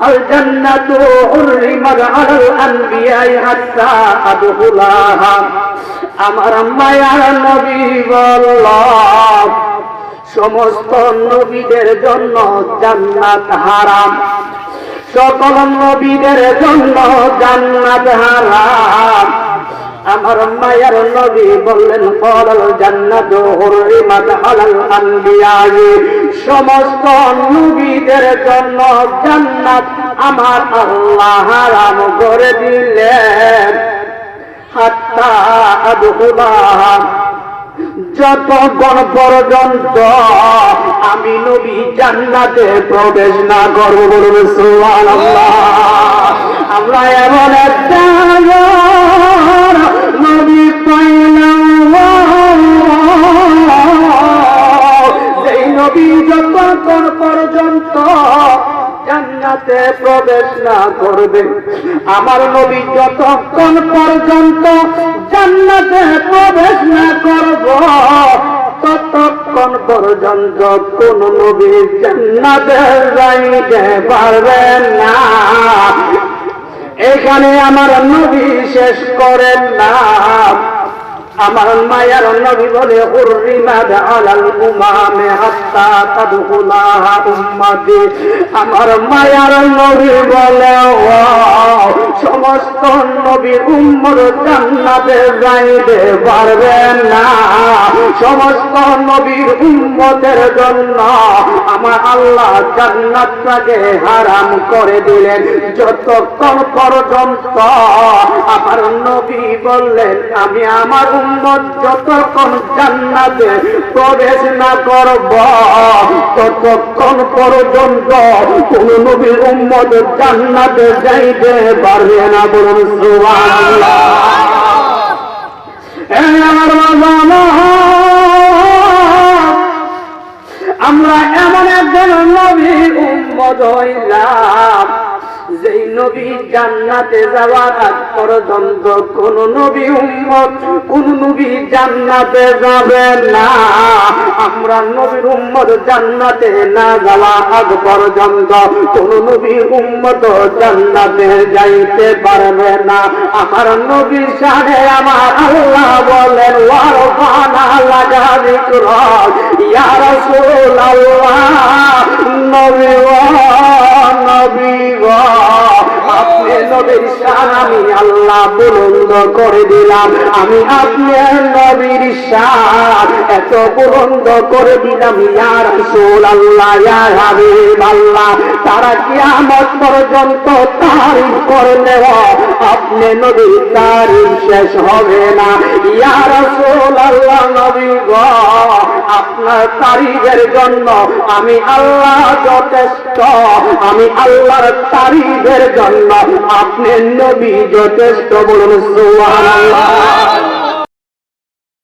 الجنة حرمت على الأنبياء حتى أدخلها আমার মায়ার নবী বলল সমস্ত নবীদের জন্য জান্নাত হারাম সকল নবীদের জন্য জান্নাত হারাম আমার মায়ার নবী বললেন কলাল জান্নাত হুররিমাত আলাল আনবিয়াই সমস্ত নবীদের জন্য জান্নাত আমার আল্লাহ হারাম করে দিলেন। আদখুলাহা যতক্ষণ পর্যন্ত আমি নবী জান্নাতে প্রবেশ না করব বলবে আমরা এমন একটা নবী যতক্ষণ পর্যন্ত জান্নাতে প্রবেশ না করবে, আমার নবী যতক্ষণ পর্যন্ত জান্নাতে প্রবেশ না করব, ততক্ষণ পর্যন্ত কোন নবী জান্নাতে যাইতে পারবেন না। এখানে আমার নবী শেষ করেন না। আমার মায়ার নবী বলে হুররিমাদ আলাল উমামে হাত্তা তাদখুলাহা উম্মতি। আমার মায়ার নবী বলে ও সমস্ত নবীর উম্মত জান্নাতে যাইতে পারবেন না। সমস্ত নবীর উম্মতের জন্য আমার আল্লাহ জান্নাতটাকে হারাম করে দিলেন। যতক্ষণ পর্যন্ত আমার নবী বললেন, আমি আমার উম্মত যতক্ষণ জান্নাতে প্রবেশ না করব, ততক্ষণ পর্যন্ত কোন নবীর উম্মত জান্নাতে যাইতে পারবে না বলুন আমার এমন একজন নবীর উম্মত হইলাম। যেই নবী জান্নাতে যাওয়ার আগ পর্যন্ত কোন নবী উম্মত, কোন নবী জান্নাতে যাবে না। আমরা নবীর উম্মত জান্নাতে না যাওয়া আগ পর্যন্ত কোন নবী উম্মত জান্নাতে যাইতে পারবে না। আমার নবী সাথে আমার আল্লাহ বলেন ওয়ারফানা লাগা বিক্রম ইয়া রাসূলুল্লাহ, নবী ও নবী নবীর শান আমি আল্লাহ বুলন্দ করে দিলাম। আমি আপনার নবীর শান এত বুলন্দ করে দিলাম। ইয়া রাসূলুল্লাহ, ইয়া হাবিব আল্লাহ তারা কিয়ামত পর্যন্ত তারিফ করলে আপনি নবীর তারিফ শেষ হবে না। ইয়া রাসূলুল্লাহ, নবী গো আপনার তারিখের জন্য আমি আল্লাহ যথেষ্ট। আমি আল্লাহর তারিখের জন্য আপনি নবী যথেষ্ট বলুন, সুবহানাল্লাহ।